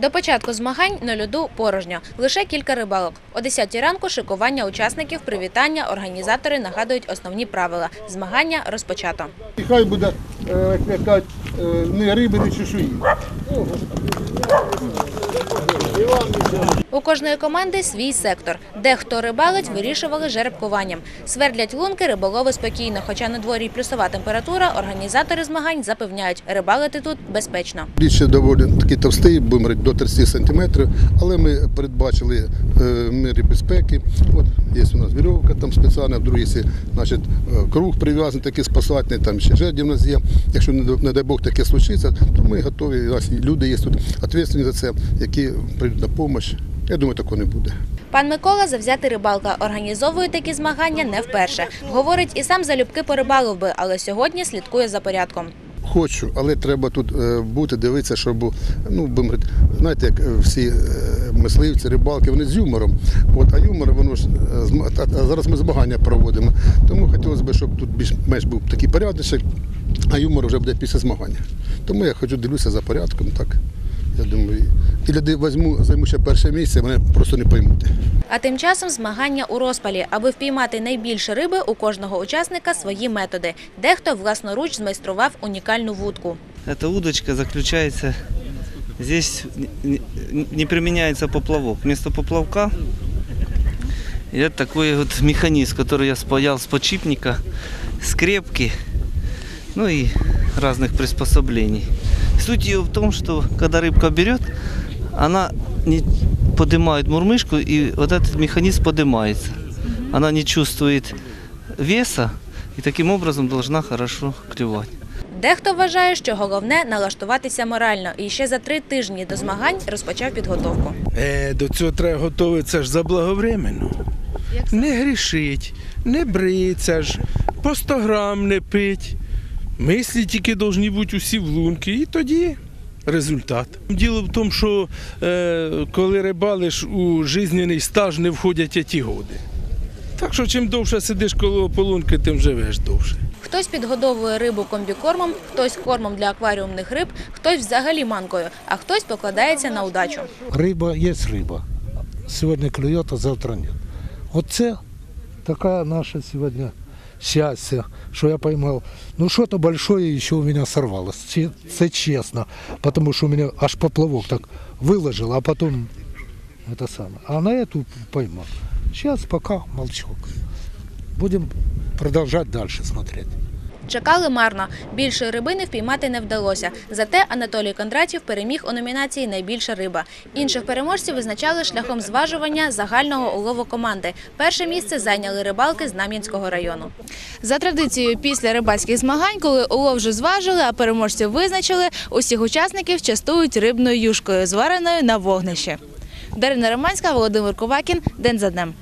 До початку змагань на льоду порожньо. Лише кілька рибалок. О 10 ранку шикування учасників, привітання, організатори нагадують основні правила. Змагання розпочато. Хай буде е, як кажуть, е, не риби, не чешуї. У кожної команди свій сектор. Дехто рибалить, вирішували жеребкуванням. Свердлять лунки риболови спокійно, хоча на дворі плюсова температура, організатори змагань запевняють, рибалити тут безпечно. Лід доволі такий товстий, будемо говорити, до 30 сантиметрів, але ми передбачили е, міри безпеки. От є у нас вірьовка там спеціальна, в другій є, значить, е, круг прив'язаний, такий спасательний, там ще жерді в нас є. Якщо не, дай- Бог таке случиться, то ми готові. Люди є тут відповідальні за це, які прийдуть на допомогу. Я думаю, такого не буде. Пан Микола завзятий рибалка. Організовує такі змагання не вперше. Говорить, і сам залюбки порибалив би, але сьогодні слідкує за порядком. Хочу, але треба тут е, бути, дивитися, щоб ну, будемо знаєте, як е, всі е, мисливці, рибалки, вони з юмором. От, а юмор, воно ж а зараз ми змагання проводимо. Тому хотілося б, щоб тут більш-менш був такий порядочок, а юмор вже буде після змагання. Тому я хочу дивлюся за порядком, так. Я думаю, і люди візьму, займу ще перше місце, мене просто не поймуть. А тим часом змагання у розпалі. Аби впіймати найбільше риби, у кожного учасника свої методи. Дехто власноруч змайстрував унікальну вудку. Эта удочка заключается, здесь не- не не применяется поплавок. Вместо поплавка идет такой вот механизм, который я спаял с подшипника, скрепки, ну и разных приспособлений. Суть ее в том, что когда рыбка берет, она не поднимает мурмышку, и вот этот механизм поднимается. Она не чувствует веса, и таким образом должна хорошо клевать. Дехто вважає, що головне налаштуватися морально. І ще за три тижні до змагань розпочав підготовку. Е, до цього треба готуватися ж заблаговременно. Не грішить, не бриться ж, по 100 грам не пить. Мислі тільки повинні бути усі в лунки, і тоді результат. Діло в тому, що е, коли рибалиш у жизненний стаж не входять ті годи. Так що чим довше сидиш коло полунки, тим живеш довше. Хтось підгодовує рибу комбікормом, хтось кормом для акваріумних риб, хтось взагалі манкою, а хтось покладається на удачу. Рыба есть рыба. Сегодня клюет, а завтра нет. Вот це такая наша сегодня счастье, что я поймал. Ну что-то большое еще у меня сорвалось. Че- Це честно. Потому что у меня аж поплавок так выложил, а потом это самое. А на эту поймал. Сейчас пока молчок. Будем продолжать дальше смотреть. Чекали марно. Більшої рибини впіймати не вдалося. Зате Анатолій Кондратів переміг у номінації Найбільша риба. Інших переможців визначали шляхом зважування загального улову команди. Перше місце зайняли рибалки з Нам'янського району. За традицією, після рибальських змагань, коли улов вже зважили, а переможців визначили, усіх учасників частують рибною юшкою, звареною на вогнище. Дарина Романська, Володимир Ковакін. День за днем.